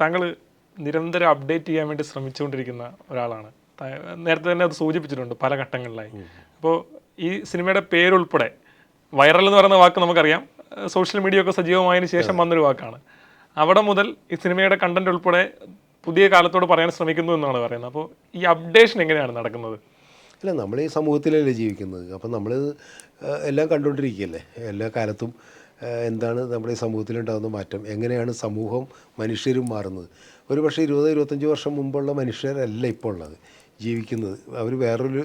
താങ്കൾ നിരന്തരം അപ്ഡേറ്റ് ചെയ്യാൻ വേണ്ടി ശ്രമിച്ചുകൊണ്ടിരിക്കുന്ന ഒരാളാണ്. നേരത്തെ തന്നെ അത് സൂചിപ്പിച്ചിട്ടുണ്ട് പല ഘട്ടങ്ങളിലായി. അപ്പോൾ ഈ സിനിമയുടെ പേരുൾപ്പെടെ വൈറൽ എന്ന് പറയുന്ന വാക്ക് നമുക്കറിയാം. സോഷ്യൽ മീഡിയ ഒക്കെ സജീവമായതിനു ശേഷം വന്നൊരു വാക്കാണ്. അവിടെ മുതൽ ഈ സിനിമയുടെ കണ്ടന്റ് ഉൾപ്പെടെ പുതിയ കാലത്തോട് പറയാൻ ശ്രമിക്കുന്നു എന്നാണ് പറയുന്നത്. അപ്പോൾ ഈ അപ്ഡേഷൻ എങ്ങനെയാണ് നടക്കുന്നത്? അല്ല നമ്മൾ ഈ സമൂഹത്തിലല്ലേ ജീവിക്കുന്നത്? അപ്പം നമ്മൾ എല്ലാം കണ്ടുകൊണ്ടിരിക്കുകയല്ലേ? എല്ലാ കാലത്തും എന്താണ് നമ്മുടെ ഈ സമൂഹത്തിലുണ്ടാകുന്ന മാറ്റം? എങ്ങനെയാണ് സമൂഹം മനുഷ്യരും മാറുന്നത്? ഒരു പക്ഷേ ഇരുപത് ഇരുപത്തഞ്ച് വർഷം മുമ്പുള്ള മനുഷ്യരല്ല ഇപ്പോൾ ഉള്ളത് ജീവിക്കുന്നത്. അവർ വേറൊരു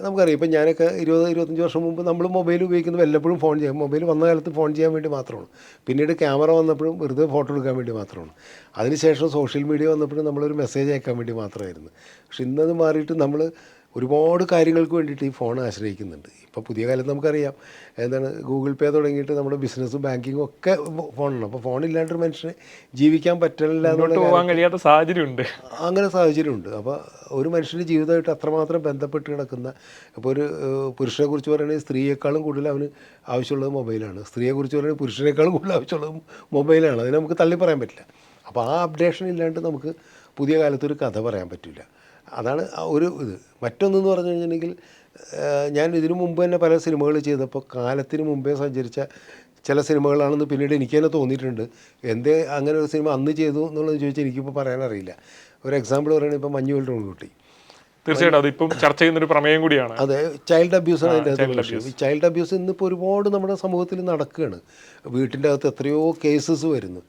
നമുക്കറിയാം. ഇപ്പം ഞാനൊക്കെ ഇരുപത് ഇരുപത്തഞ്ച് വർഷം മുമ്പ് നമ്മൾ മൊബൈൽ ഉപയോഗിക്കുന്നത് വല്ലപ്പോഴും ഫോൺ ചെയ്യാം. മൊബൈൽ വന്ന കാലത്ത് ഫോൺ ചെയ്യാൻ വേണ്ടി മാത്രമാണ്. പിന്നീട് ക്യാമറ വന്നപ്പോഴും വെറുതെ ഫോട്ടോ എടുക്കാൻ വേണ്ടി മാത്രമാണ്. അതിനുശേഷം സോഷ്യൽ മീഡിയ വന്നപ്പോഴും നമ്മളൊരു മെസ്സേജ് അയക്കാൻ വേണ്ടി മാത്രമായിരുന്നു. പക്ഷെ ഇന്നത് മാറിയിട്ട് നമ്മൾ ഒരുപാട് കാര്യങ്ങൾക്ക് വേണ്ടിയിട്ട് ഈ ഫോൺ ആശ്രയിക്കുന്നുണ്ട്. ഇപ്പോൾ പുതിയ കാലത്ത് നമുക്കറിയാം എന്താണ് ഗൂഗിൾ പേ തുടങ്ങിയിട്ട് നമ്മുടെ ബിസിനസ്സും ബാങ്കിങ്ങും ഒക്കെ ഫോണാണ്. അപ്പോൾ ഫോൺ ഫോണില്ലാണ്ടൊരു മനുഷ്യന് ജീവിക്കാൻ പറ്റില്ല പോകാൻ കഴിയാത്ത സാഹചര്യമുണ്ട്. അങ്ങനെ സാഹചര്യമുണ്ട്. അപ്പോൾ ഒരു മനുഷ്യന്റെ ജീവിതമായിട്ട് അത്രമാത്രം ബന്ധപ്പെട്ട് കിടക്കുന്ന ഇപ്പോൾ ഒരു പുരുഷനെക്കുറിച്ച് പറയുകയാണെങ്കിൽ സ്ത്രീയെക്കാളും കൂടുതൽ അവന് ആവശ്യമുള്ളത് മൊബൈലാണ്. സ്ത്രീയെക്കുറിച്ച് പറയുകയാണെങ്കിൽ പുരുഷനേക്കാളും കൂടുതൽ ആവശ്യമുള്ളത് മൊബൈലാണ്. അതിനെ നമുക്ക് തള്ളി പറയാൻ പറ്റില്ല. അപ്പോൾ ആ അപ്ഡേഷൻ ഇല്ലാണ്ട് നമുക്ക് പുതിയ കാലത്തൊരു കഥ പറയാൻ പറ്റില്ല അതാണ് ഒരു ഇത്. മറ്റൊന്നെന്ന് പറഞ്ഞു കഴിഞ്ഞിട്ടുണ്ടെങ്കിൽ ഞാൻ ഇതിനു മുമ്പ് തന്നെ പല സിനിമകൾ ചെയ്തപ്പോൾ കാലത്തിന് മുമ്പേ സഞ്ചരിച്ച ചില സിനിമകളാണെന്ന് പിന്നീട് എനിക്ക് തന്നെ തോന്നിയിട്ടുണ്ട്. എന്തേ അങ്ങനെ ഒരു സിനിമ അന്ന് ചെയ്തു എന്നുള്ളത് ചോദിച്ചാൽ എനിക്കിപ്പോൾ പറയാനറിയില്ല ഒരു എക്സാമ്പിൾ പറയുകയാണെങ്കിൽ ഇപ്പോൾ മഞ്ഞുവൽ റോൺകുട്ടി. തീർച്ചയായിട്ടും അതിപ്പം ചർച്ച ചെയ്യുന്ന ഒരു പ്രമേയം കൂടിയാണ്. അതെ ചൈൽഡ് അബ്യൂസ് ആണ് അതിന്റെ ഈ ചൈൽഡ് അബ്യൂസ് ഇന്നിപ്പോൾ ഒരുപാട് നമ്മുടെ സമൂഹത്തിൽ നടക്കുകയാണ്. വീട്ടിന്റെ അകത്ത് എത്രയോ കേസസ് വരുന്നു.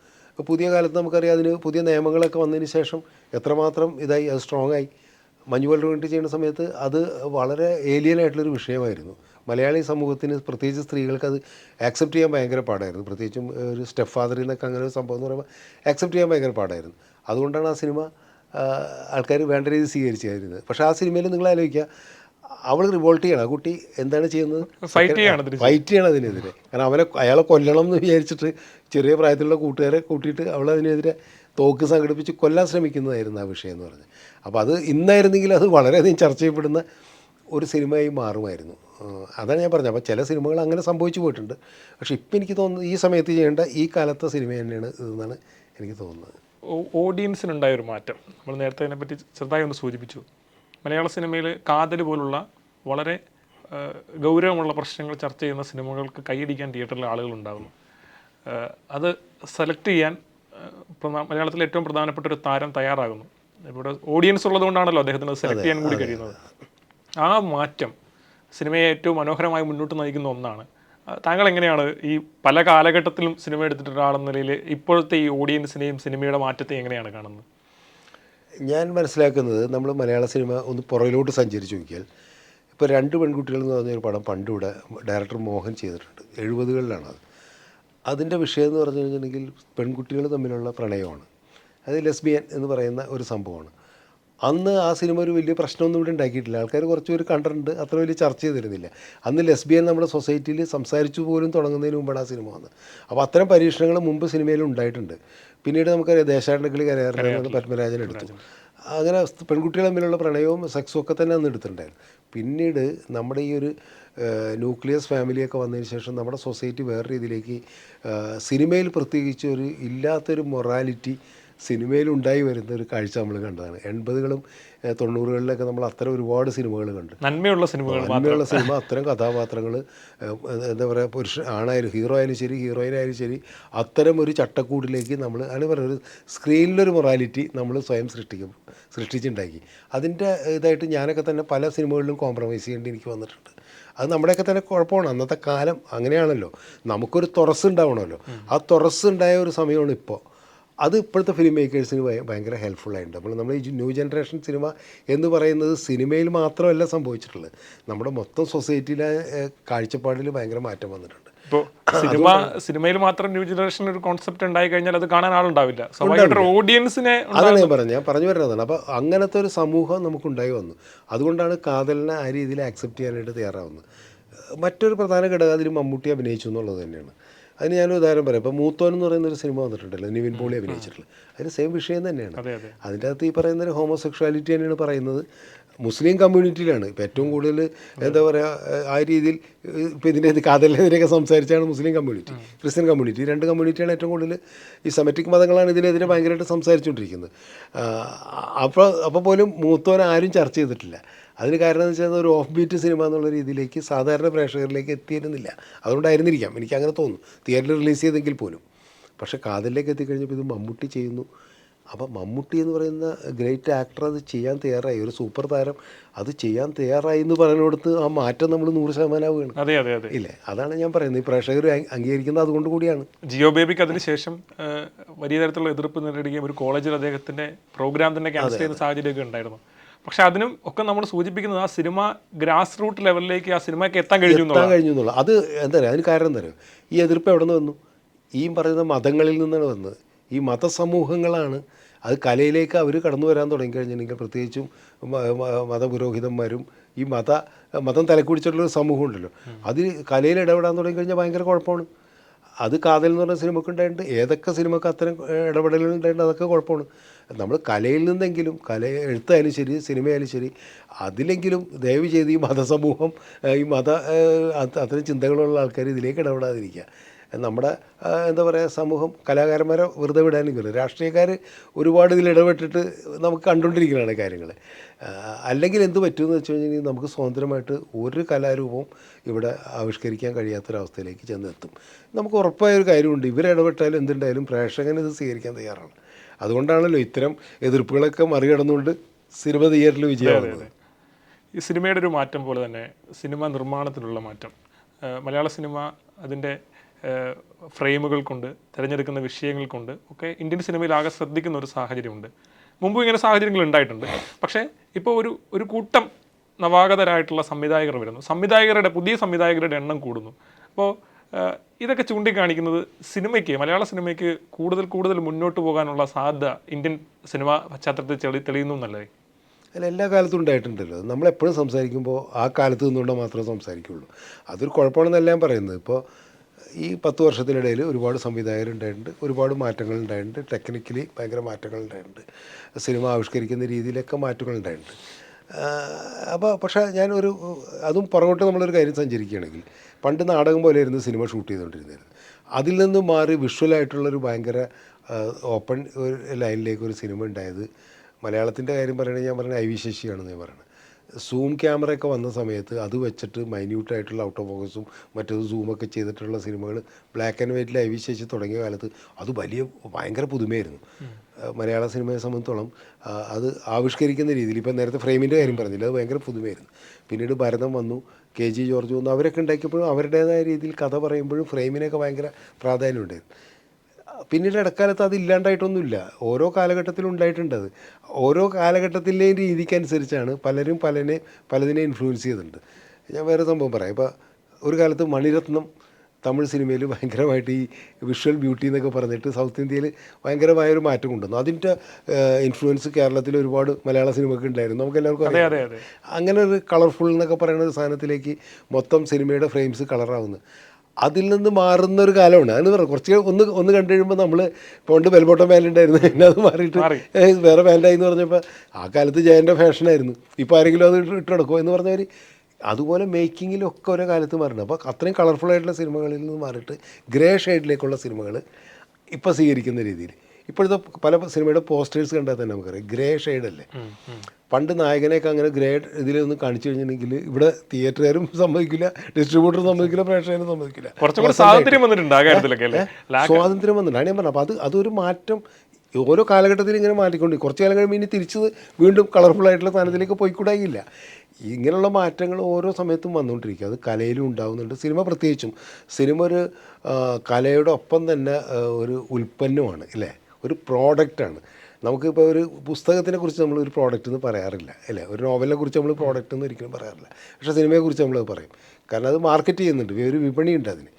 പുതിയ കാലത്ത് നമുക്കറിയാം അതിന് പുതിയ നിയമങ്ങളൊക്കെ വന്നതിന് ശേഷം എത്രമാത്രം ഇതായി അത് സ്ട്രോങ് ആയി. മഞ്ഞുവൽ വേണ്ടി ചെയ്യുന്ന സമയത്ത് അത് വളരെ ഏലിയനായിട്ടുള്ളൊരു വിഷയമായിരുന്നു. മലയാളി സമൂഹത്തിന് പ്രത്യേകിച്ച് സ്ത്രീകൾക്ക് അത് ആക്സെപ്റ്റ് ചെയ്യാൻ ഭയങ്കര പാടായിരുന്നു. പ്രത്യേകിച്ചും ഒരു സ്റ്റെപ്പ് ഫാദറിൽ നിന്നൊക്കെ അങ്ങനെ ഒരു സംഭവം എന്ന് പറയുമ്പോൾ ആക്സെപ്റ്റ് ചെയ്യാൻ ഭയങ്കര പാടായിരുന്നു. അതുകൊണ്ടാണ് ആ സിനിമ ആൾക്കാർ വേണ്ട രീതിയിൽ സ്വീകരിച്ചായിരുന്നത്. പക്ഷേ ആ സിനിമയിൽ നിങ്ങൾ ആലോചിക്കുക അവൾ റിവോൾട്ട് ചെയ്യണം. ആ കുട്ടി എന്താണ് ചെയ്യുന്നത്? ഫൈറ്റ് ചെയ്യാണ് തിരിച്ച്. ഫൈറ്റ് ചെയ്യണം അതിനെതിരെ. കാരണം അവനെ അയാളെ കൊല്ലണം എന്ന് വിചാരിച്ചിട്ട് ചെറിയ പ്രായത്തിലുള്ള കൂട്ടുകാരെ കൂട്ടിയിട്ട് അവളെ അതിനെതിരെ തോക്ക് സംഘടിപ്പിച്ച് കൊല്ലാൻ ശ്രമിക്കുന്നതായിരുന്നു ആ വിഷയം എന്ന് പറഞ്ഞത് അപ്പോൾ അത് ഇന്നായിരുന്നെങ്കിൽ അത് വളരെയധികം ചർച്ച ചെയ്യപ്പെടുന്ന ഒരു സിനിമയായി മാറുമായിരുന്നു. അതാണ് ഞാൻ പറഞ്ഞത്. അപ്പോൾ ചില സിനിമകൾ അങ്ങനെ സംഭവിച്ചു പോയിട്ടുണ്ട്. പക്ഷേ ഇപ്പം എനിക്ക് തോന്നുന്നത് ഈ സമയത്ത് ചെയ്യേണ്ട ഈ കാലത്തെ സിനിമ തന്നെയാണ് ഇതെന്നാണ് എനിക്ക് തോന്നുന്നത്. ഓഡിയൻസിനുണ്ടായ ഒരു മാറ്റം. നമ്മൾ നേരത്തെ അതിനെപ്പറ്റി ചെറുതായി ഒന്ന് സൂചിപ്പിച്ചു. മലയാള സിനിമയിൽ കാതൽ പോലുള്ള വളരെ ഗൗരവമുള്ള പ്രശ്നങ്ങൾ ചർച്ച ചെയ്യുന്ന സിനിമകൾക്ക് കൈയടിക്കാൻ തിയേറ്ററിലെ ആളുകൾ ഉണ്ടാകുന്നു അത് സെലക്ട് ചെയ്യാൻ മലയാളത്തിലെ ഏറ്റവും പ്രധാനപ്പെട്ട ഒരു താരം തയ്യാറാകുന്നു. ഇവിടെ ഓഡിയൻസ് ഉള്ളതുകൊണ്ടാണല്ലോ അദ്ദേഹത്തിന് സെലക്ട് ചെയ്യാൻ കൂടി കഴിയുന്നത്. ആ മാറ്റം സിനിമയെ ഏറ്റവും മനോഹരമായി മുന്നോട്ട് നയിക്കുന്ന ഒന്നാണ്. താങ്കൾ എങ്ങനെയാണ് ഈ പല കാലഘട്ടത്തിലും സിനിമ എടുത്തിട്ട് ഒരാളെന്ന നിലയിൽ ഇപ്പോഴത്തെ ഈ ഓഡിയൻസിനെയും സിനിമയുടെ മാറ്റത്തെ എങ്ങനെയാണ് കാണുന്നത്? ഞാൻ മനസ്സിലാക്കുന്നത് നമ്മൾ മലയാള സിനിമ ഒന്ന് പുറകിലോട്ട് സഞ്ചരിച്ചു നോക്കിയാൽ ഇപ്പോൾ രണ്ട് പെൺകുട്ടികൾ എന്ന് പറഞ്ഞൊരു പടം പണ്ടിവിടെ ഡയറക്ടർ മോഹൻ ചെയ്തിട്ടുണ്ട്. എഴുപതുകളിലാണ് അത് അതിന്റെ വിഷയം എന്ന് പറഞ്ഞു കഴിഞ്ഞിട്ടുണ്ടെങ്കിൽ പെൺകുട്ടികൾ തമ്മിലുള്ള പ്രണയമാണ്. അത് ലെസ്ബിയൻ എന്ന് പറയുന്ന ഒരു സംഭവമാണ്. അന്ന് ആ സിനിമ ഒരു വലിയ പ്രശ്നമൊന്നും ഇവിടെ ഉണ്ടാക്കിയിട്ടില്ല. ആൾക്കാർ കുറച്ച് പേര് കണ്ടിട്ടുണ്ട്. അത്ര വലിയ ചർച്ച ചെയ്തിരുന്നില്ല. അന്ന് ലെസ്ബിയൻ നമ്മുടെ സൊസൈറ്റിയിൽ സംസാരിച്ചു പോലും തുടങ്ങുന്നതിന് മുമ്പാണ് ആ സിനിമ വന്നത്. അപ്പോൾ അത്തരം പരീക്ഷണങ്ങൾ മുമ്പ് സിനിമയിൽ ഉണ്ടായിട്ടുണ്ട്. പിന്നീട് നമുക്കറിയാം ദേശാടനക്കിളി കിളി കരയാറിനെ പത്മരാജൻ എടുത്തു. അങ്ങനെ പെൺകുട്ടികൾ തമ്മിലുള്ള പ്രണയവും സെക്സും ഒക്കെ തന്നെ അന്ന് എടുത്തിട്ടുണ്ടായിരുന്നു. പിന്നീട് നമ്മുടെ ഈ ഒരു ന്യൂക്ലിയസ് ഫാമിലിയൊക്കെ വന്നതിന് ശേഷം നമ്മുടെ സൊസൈറ്റി വേറെ രീതിയിലേക്ക് സിനിമയിൽ പ്രത്യേകിച്ച് ഒരു ഇല്ലാത്തൊരു മൊറാലിറ്റി സിനിമയിൽ ഉണ്ടായി വരുന്ന ഒരു കാഴ്ച നമ്മൾ കണ്ടതാണ്. എൺപതുകളും തൊണ്ണൂറുകളിലൊക്കെ നമ്മൾ അത്തരം ഒരുപാട് സിനിമകൾ കണ്ടു. നന്മയുള്ള സിനിമകൾ നന്മയുള്ള സിനിമ അത്തരം കഥാപാത്രങ്ങൾ എന്താ പറയുക പുരുഷ ആണായാലും ഹീറോ ആയാലും ശരി ഹീറോയിൻ ആയാലും ശരി അത്തരം ഒരു ചട്ടക്കൂടിലേക്ക് നമ്മൾ ആണ് പറയുന്നത് ഒരു സ്ക്രീനിലൊരു മൊറാലിറ്റി നമ്മൾ സ്വയം സൃഷ്ടിക്കും സൃഷ്ടിച്ചുണ്ടാക്കി അതിന്റെ ഇതായിട്ട് ഞാനൊക്കെ തന്നെ പല സിനിമകളിലും കോംപ്രമൈസ് ചെയ്യേണ്ടി എനിക്ക് വന്നിട്ടുണ്ട്. അത് നമ്മുടെയൊക്കെ തന്നെ കുഴപ്പമാണ്. അന്നത്തെ കാലം അങ്ങനെയാണല്ലോ. നമുക്കൊരു തുറസ് ഉണ്ടാവണമല്ലോ. ആ തുറസ് ഉണ്ടായ ഒരു സമയമാണ് ഇപ്പോൾ. അത് ഇപ്പോഴത്തെ ഫിലിം മേക്കേഴ്സിന് ഭയങ്കര ഹെൽപ്ഫുള്ളായിട്ടുണ്ട് അപ്പോൾ നമ്മൾ ഈ ന്യൂ ജനറേഷൻ സിനിമ എന്ന് പറയുന്നത് സിനിമയിൽ മാത്രമല്ല സംഭവിച്ചിട്ടുള്ളത്. നമ്മുടെ മൊത്തം സൊസൈറ്റിയിലെ കാഴ്ചപ്പാടിൽ ഭയങ്കര മാറ്റം വന്നിട്ടുണ്ട്. ഇപ്പോൾ സിനിമ സിനിമയിൽ മാത്രം ന്യൂ ജനറേഷൻ ഒരു കോൺസെപ്റ്റ് ഉണ്ടായി കഴിഞ്ഞാൽ അത് കാണാൻ ആളുണ്ടാവില്ല. ഓഡിയൻസിനെ അതാണ് ഞാൻ പറഞ്ഞത്. ഞാൻ പറഞ്ഞു വരുന്നതാണ്. അപ്പോൾ അങ്ങനത്തെ ഒരു സമൂഹം നമുക്കുണ്ടായി വന്നു. അതുകൊണ്ടാണ് കാതലിനെ ആ രീതിയിൽ ആക്സെപ്റ്റ് ചെയ്യാനായിട്ട് തയ്യാറാവുന്നത്. മറ്റൊരു പ്രധാന ഘടകം അതിൽ മമ്മൂട്ടി അഭിനയിച്ചു എന്നുള്ളത് തന്നെയാണ്. അതിന് ഞാനൊരു ഉദാഹരണം പറയാം. ഇപ്പോൾ മൂത്തോൻ എന്ന് പറയുന്ന ഒരു സിനിമ വന്നിട്ടുണ്ടല്ലോ നിവിൻ പോളി അഭിനയിച്ചിട്ടുള്ളത് അതിന് സെയിം വിഷയം തന്നെയാണ്. അതെ അതെ. അതിന്റെ അകത്ത് ഈ പറയുന്ന ഒരു ഹോമോസെക്ഷുവാലിറ്റി തന്നെയാണ് പറയുന്നത്. മുസ്ലിം കമ്മ്യൂണിറ്റിയിലാണ്. ഇപ്പം ഏറ്റവും കൂടുതൽ എന്താ പറയുക ആ രീതിയിൽ ഇപ്പം ഇതിന്റെ കാതലിനെതിരെയൊക്കെ സംസാരിച്ചാണ് മുസ്ലിം കമ്മ്യൂണിറ്റി ക്രിസ്ത്യൻ കമ്മ്യൂണിറ്റി. രണ്ട് കമ്മ്യൂണിറ്റിയാണ് ഏറ്റവും കൂടുതൽ ഈ സെമറ്റിക് മതങ്ങളാണ് ഇതിനെതിരെ ഭയങ്കരമായിട്ട് സംസാരിച്ചുകൊണ്ടിരിക്കുന്നത്. അപ്പോൾ അപ്പോൾ പോലും മൂത്തോൻ ആരും ചർച്ച ചെയ്തിട്ടില്ല. അതിന് കാരണം എന്ന് വെച്ചാൽ ഒരു ഓഫ് ബീറ്റ് സിനിമ എന്നുള്ള രീതിയിലേക്ക് സാധാരണ പ്രേക്ഷകരിലേക്ക് എത്തിയിരുന്നില്ല. അതുകൊണ്ടായിരുന്നിരിക്കാം. എനിക്ക് അങ്ങനെ തോന്നുന്നു. തിയേറ്ററിൽ റിലീസ് ചെയ്തെങ്കിൽ പോലും. പക്ഷേ കാതലിലേക്ക് എത്തിക്കഴിഞ്ഞപ്പോൾ ഇത് മമ്മൂട്ടി ചെയ്യുന്നു. അപ്പോൾ മമ്മൂട്ടി എന്ന് പറയുന്ന ഗ്രേറ്റ് ആക്ടർ അത് ചെയ്യാൻ തയ്യാറായി. ഒരു സൂപ്പർ താരം അത് ചെയ്യാൻ തയ്യാറായി എന്ന് പറയുന്നിടത്ത് ആ മാറ്റം നമ്മൾ നൂറ് ശതമാനമാവുകയാണ് അതെ അതെ അതെ. ഇല്ലേ? അതാണ് ഞാൻ പറയുന്നത്. ഈ പ്രേക്ഷകർ അംഗീകരിക്കുന്നത് അതുകൊണ്ട് കൂടിയാണ്. ജിയോ ബേബിക്ക് അതിനുശേഷം വലിയ തരത്തിലുള്ള എതിർപ്പ് നേരിടുകയും ഒരു കോളേജിൽ അദ്ദേഹത്തിന്റെ പ്രോഗ്രാം തന്നെ ക്യാൻസൽ ചെയ്യുന്ന സാഹചര്യമൊക്കെ ഉണ്ടായിരുന്നു. പക്ഷെ അതിനും ഒക്കെ നമ്മൾ സൂചിപ്പിക്കുന്നത് ആ സിനിമ ഗ്രാസ് റൂട്ട് ലെവലിലേക്ക് ആ സിനിമയ്ക്ക് എത്താൻ കഴിഞ്ഞു എത്താൻ കഴിഞ്ഞു എന്നുള്ളത്. അത് എന്താ പറയുക അതിന് കാരണം എന്താ പറയുക ഈ എതിർപ്പ് എവിടെ നിന്ന് വന്നു? ഈ പറയുന്ന മതങ്ങളിൽ നിന്നാണ് വന്നത്. ഈ മതസമൂഹങ്ങളാണ്. അത് കലയിലേക്ക് അവർ കടന്നു വരാൻ തുടങ്ങി കഴിഞ്ഞിട്ടുണ്ടെങ്കിൽ പ്രത്യേകിച്ചും മതപുരോഹിതന്മാരും ഈ മത മതം തലക്കുടിച്ചിട്ടുള്ളൊരു സമൂഹം ഉണ്ടല്ലോ അത് കലയിൽ ഇടപെടാൻ തുടങ്ങി കഴിഞ്ഞാൽ ഭയങ്കര കുഴപ്പമാണ്. അത് കാതൽ എന്ന് പറഞ്ഞ സിനിമക്ക് ഉണ്ടായിട്ടുണ്ട്. ഏതൊക്കെ സിനിമക്ക് അത്തരം ഇടപെടലുകൾ ഉണ്ടായിട്ടുണ്ട് അതൊക്കെ കുഴപ്പമാണ്. നമ്മൾ കലയിൽ നിന്നെങ്കിലും കല എഴുത്തായാലും ശരി സിനിമയായാലും ശരി അതിലെങ്കിലും ദയവ് ചെയ്ത് ഈ മതസമൂഹം ഈ മത അത്തരം ചിന്തകളുള്ള ആൾക്കാർ ഇതിലേക്ക് ഇടപെടാതിരിക്കുക. നമ്മുടെ എന്താ പറയുക സമൂഹം കലാകാരന്മാരെ വെറുതെ വിടാനില്ല രാഷ്ട്രീയക്കാർ ഒരുപാട് ഇതിൽ ഇടപെട്ടിട്ട് നമുക്ക് കണ്ടുകൊണ്ടിരിക്കുന്നതാണ് കാര്യങ്ങൾ അല്ലെങ്കിൽ എന്ത് പറ്റുമെന്ന് വെച്ച് കഴിഞ്ഞാൽ നമുക്ക് സ്വതന്ത്രമായിട്ട് ഒരു കലാരൂപവും ഇവിടെ ആവിഷ്കരിക്കാൻ കഴിയാത്തൊരവസ്ഥയിലേക്ക് ചെന്നെത്തും. നമുക്ക് ഉറപ്പായ ഒരു കാര്യമുണ്ട്. ഇവരിടപെട്ടാലും എന്തുണ്ടായാലും പ്രേക്ഷകൻ ഇത് സ്വീകരിക്കാൻ തയ്യാറാണ്. അതുകൊണ്ടാണല്ലോ ഇത്തരം എതിർപ്പുകളൊക്കെ മറികടന്നുകൊണ്ട് സിനിമ തിയേറ്ററിൽ വിജയമാകുന്നത്. ഈ സിനിമയുടെ ഒരു മാറ്റം പോലെ തന്നെ സിനിമ നിർമ്മാണത്തിലുള്ള മാറ്റം. മലയാള സിനിമ അതിന്റെ ഫ്രെയിമുകൾ കൊണ്ട് തിരഞ്ഞെടുക്കുന്ന വിഷയങ്ങൾ കൊണ്ട് ഒക്കെ ഇന്ത്യൻ സിനിമയിൽ ആകെ ശ്രദ്ധിക്കുന്ന ഒരു സാഹചര്യമുണ്ട്. മുമ്പ് ഇങ്ങനെ സാഹചര്യങ്ങൾ ഉണ്ടായിട്ടുണ്ട്. പക്ഷേ ഇപ്പോൾ ഒരു ഒരു കൂട്ടം നവാഗതരായിട്ടുള്ള സംവിധായകർ വരുന്നു. സംവിധായകരുടെ പുതിയ സംവിധായകരുടെ എണ്ണം കൂടുന്നു. അപ്പോൾ ഇതൊക്കെ ചൂണ്ടിക്കാണിക്കുന്നത് സിനിമയ്ക്ക് മലയാള സിനിമയ്ക്ക് കൂടുതൽ കൂടുതൽ മുന്നോട്ട് പോകാനുള്ള സാധ്യത ഇന്ത്യൻ സിനിമാ പശ്ചാത്തലത്തിൽ തെളി തെളിയുന്നു എന്നല്ലേ? അല്ല എല്ലാ കാലത്തും ഉണ്ടായിട്ടുണ്ടല്ലോ. നമ്മളെപ്പോഴും സംസാരിക്കുമ്പോൾ ആ കാലത്ത് നിന്നുകൊണ്ട് മാത്രമേ സംസാരിക്കുള്ളൂ. അതൊരു കുഴപ്പമാണെന്നല്ല ഞാൻ പറയുന്നത്. ഇപ്പോൾ ഈ പത്ത് വർഷത്തിനിടയിൽ ഒരുപാട് സംവിധായകർ ഉണ്ടായിട്ടുണ്ട് ഒരുപാട് മാറ്റങ്ങൾ ഉണ്ടായിട്ടുണ്ട് ടെക്നിക്കലി ഭയങ്കര മാറ്റങ്ങൾ ഉണ്ടായിട്ടുണ്ട് സിനിമ ആവിഷ്കരിക്കുന്ന രീതിയിലൊക്കെ മാറ്റങ്ങൾ ഉണ്ടായിട്ടുണ്ട് അപ്പോൾ പക്ഷേ ഞാനൊരു അതും പുറകോട്ട് നമ്മളൊരു കാര്യം സഞ്ചരിക്കുകയാണെങ്കിൽ പണ്ട് നാടകം പോലെ പോലെയായിരുന്നു സിനിമ ഷൂട്ട് ചെയ്തുകൊണ്ടിരുന്നത് അതിൽ നിന്ന് മാറി വിഷ്വലായിട്ടുള്ളൊരു ഭയങ്കര ഓപ്പൺ ഒരു ലൈനിലേക്ക് ഒരു സിനിമ ഉണ്ടായത് മലയാളത്തിന്റെ കാര്യം പറയുകയാണെങ്കിൽ ഞാൻ പറയുന്നത് ഐ വി ശശിയാണെന്ന് ഞാൻ പറയുന്നത് സൂം ക്യാമറയൊക്കെ വന്ന സമയത്ത് അത് വെച്ചിട്ട് മൈന്യൂട്ടായിട്ടുള്ള ഔട്ട് ഓഫ് ഫോക്കസും മറ്റേത് സൂമൊക്കെ ചെയ്തിട്ടുള്ള സിനിമകൾ ബ്ലാക്ക് ആൻഡ് വൈറ്റിൽ ശശി തുടങ്ങിയ കാലത്ത് അത് വലിയ ഭയങ്കര പുതുമയായിരുന്നു. മലയാള സിനിമയെ സംബന്ധിച്ചോളം അത് ആവിഷ്കരിക്കുന്ന രീതിയിൽ ഇപ്പം നേരത്തെ ഫ്രെയിമിന്റെ കാര്യം പറഞ്ഞില്ല അത് ഭയങ്കര പുതുമയായിരുന്നു. പിന്നീട് ഭരതം വന്നു കെ ജി ജോർജ് വന്നു അവരൊക്കെ ഉണ്ടാക്കിയപ്പോഴും അവരുടേതായ രീതിയിൽ കഥ പറയുമ്പോഴും ഫ്രെയിമിനൊക്കെ ഭയങ്കര പ്രാധാന്യം ഉണ്ടായിരുന്നു. പിന്നീട് ഇടക്കാലത്ത് അത് ഇല്ലാണ്ടായിട്ടൊന്നുമില്ല. ഓരോ കാലഘട്ടത്തിലും ഉണ്ടായിട്ടുണ്ട് അത്. ഓരോ കാലഘട്ടത്തിലെയും രീതിക്കനുസരിച്ചാണ് പലരും പലനെ പലതിനെ ഇൻഫ്ലുവൻസ് ചെയ്തിട്ടുണ്ട് ഞാൻ വേറെ സംഭവം പറയാം. ഇപ്പോൾ ഒരു കാലത്ത് മണിരത്നം തമിഴ് സിനിമയിൽ ഭയങ്കരമായിട്ട് ഈ വിഷ്വൽ ബ്യൂട്ടി എന്നൊക്കെ പറഞ്ഞിട്ട് സൗത്ത് ഇന്ത്യയിൽ ഭയങ്കരമായൊരു മാറ്റം കൊണ്ടുവന്നു. അതിന്റെ ഇൻഫ്ലുവൻസ് കേരളത്തിൽ ഒരുപാട് മലയാള സിനിമയ്ക്ക് ഉണ്ടായിരുന്നു. നമുക്ക് എല്ലാവർക്കും അറിയാം. അങ്ങനെ ഒരു കളർഫുൾ എന്നൊക്കെ പറയുന്ന ഒരു സാധനത്തിലേക്ക് മൊത്തം സിനിമയുടെ ഫ്രെയിംസ് കളറാവുന്നത് അതിൽ നിന്ന് മാറുന്ന ഒരു കാലമാണ്. അതിന് പറയാം. കുറച്ച് ഒന്ന് ഒന്ന് കണ്ടു കഴിയുമ്പോൾ നമ്മൾ പണ്ട് ബെൽബോട്ടം പാന്റ് ഉണ്ടായിരുന്നു. പിന്നെ അത് മാറിയിട്ട് വേറെ പാന്റായി എന്ന് പറഞ്ഞപ്പോൾ ആ കാലത്ത് ജയന്റെ ഫാഷനായിരുന്നു ഇപ്പോൾ ആരെങ്കിലും അത് ഇട്ട് നടക്കുമോ എന്ന് പറഞ്ഞാൽ അതുപോലെ മേക്കിങ്ങിലൊക്കെ ഓരോ കാലത്ത് മാറുന്നുണ്ട്. അപ്പോൾ അത്രയും കളർഫുൾ ആയിട്ടുള്ള സിനിമകളിൽ നിന്ന് മാറിയിട്ട് ഗ്രേ ഷെയ്ഡിലേക്കുള്ള സിനിമകൾ ഇപ്പോൾ സ്വീകരിക്കുന്ന രീതിയിൽ. ഇപ്പോഴത്തെ പല സിനിമയുടെ പോസ്റ്റേഴ്സ് കണ്ടാൽ തന്നെ നമുക്കറിയാം. ഗ്രേ ഷെയ്ഡല്ലേ. പണ്ട് നായകനെയൊക്കെ അങ്ങനെ ഗ്രേ ഇതിലൊന്ന് കാണിച്ചു കഴിഞ്ഞിട്ടുണ്ടെങ്കിൽ ഇവിടെ തിയേറ്ററുകാരും സമ്മതിക്കില്ല ഡിസ്ട്രിബ്യൂട്ടർ സമ്മതിക്കില്ല പ്രേക്ഷകരും സമ്മതിക്കില്ല. സ്വാതന്ത്ര്യം വന്നിട്ടുണ്ട് സ്വാതന്ത്ര്യം വന്നിട്ടുണ്ട്. ഞാൻ പറഞ്ഞു അപ്പോൾ അത് അതൊരു മാറ്റം ഓരോ കാലഘട്ടത്തിൽ ഇങ്ങനെ മാറ്റിക്കൊണ്ട് കുറച്ച് കാലം കഴിയുമ്പോൾ ഇനി തിരിച്ച് വീണ്ടും കളർഫുൾ ആയിട്ടുള്ള സ്ഥാനത്തിലേക്ക് പോയിക്കൂടായില്ല. ഇങ്ങനെയുള്ള മാറ്റങ്ങൾ ഓരോ സമയത്തും വന്നുകൊണ്ടിരിക്കുക അത് കലയിലും ഉണ്ടാകുന്നുണ്ട് സിനിമ പ്രത്യേകിച്ചും. സിനിമ ഒരു കലയുടെ ഒപ്പം തന്നെ ഒരു ഉൽപ്പന്നമാണ് അല്ലേ? ഒരു പ്രോഡക്റ്റാണ് നമുക്കിപ്പോൾ ഒരു പുസ്തകത്തിനെ കുറിച്ച് നമ്മൾ ഒരു പ്രോഡക്റ്റ് എന്ന് പറയാറില്ല അല്ലേ? ഒരു നോവലിനെ കുറിച്ച് നമ്മൾ പ്രോഡക്റ്റ് എന്ന് ഒരിക്കലും പറയാറില്ല. പക്ഷേ സിനിമയെക്കുറിച്ച് നമ്മൾ പറയും. കാരണം അത് മാർക്കറ്റ് ചെയ്യുന്നുണ്ട് ഒരു വിപണിയുണ്ട് അതിന്.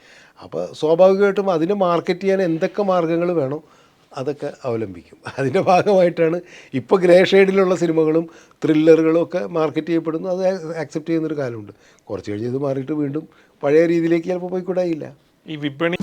അപ്പോൾ സ്വാഭാവികമായിട്ടും അതിനെ മാർക്കറ്റ് ചെയ്യാൻ എന്തൊക്കെ മാർഗങ്ങൾ വേണോ അതൊക്കെ അവലംബിക്കും. അതിന്റെ ഭാഗമായിട്ടാണ് ഇപ്പോൾ ഗ്രേ ഷെയ്ഡിലുള്ള സിനിമകളും ത്രില്ലറുകളും ഒക്കെ മാർക്കറ്റ് ചെയ്യപ്പെടുന്നു. അത് ആക്സെപ്റ്റ് ചെയ്യുന്നൊരു കാലമുണ്ട്. കുറച്ച് കഴിഞ്ഞ് ഇത് മാറിയിട്ട് വീണ്ടും പഴയ രീതിയിലേക്ക് ചിലപ്പോൾ പോയിക്കൂടായില്ല. ഈ വിപണി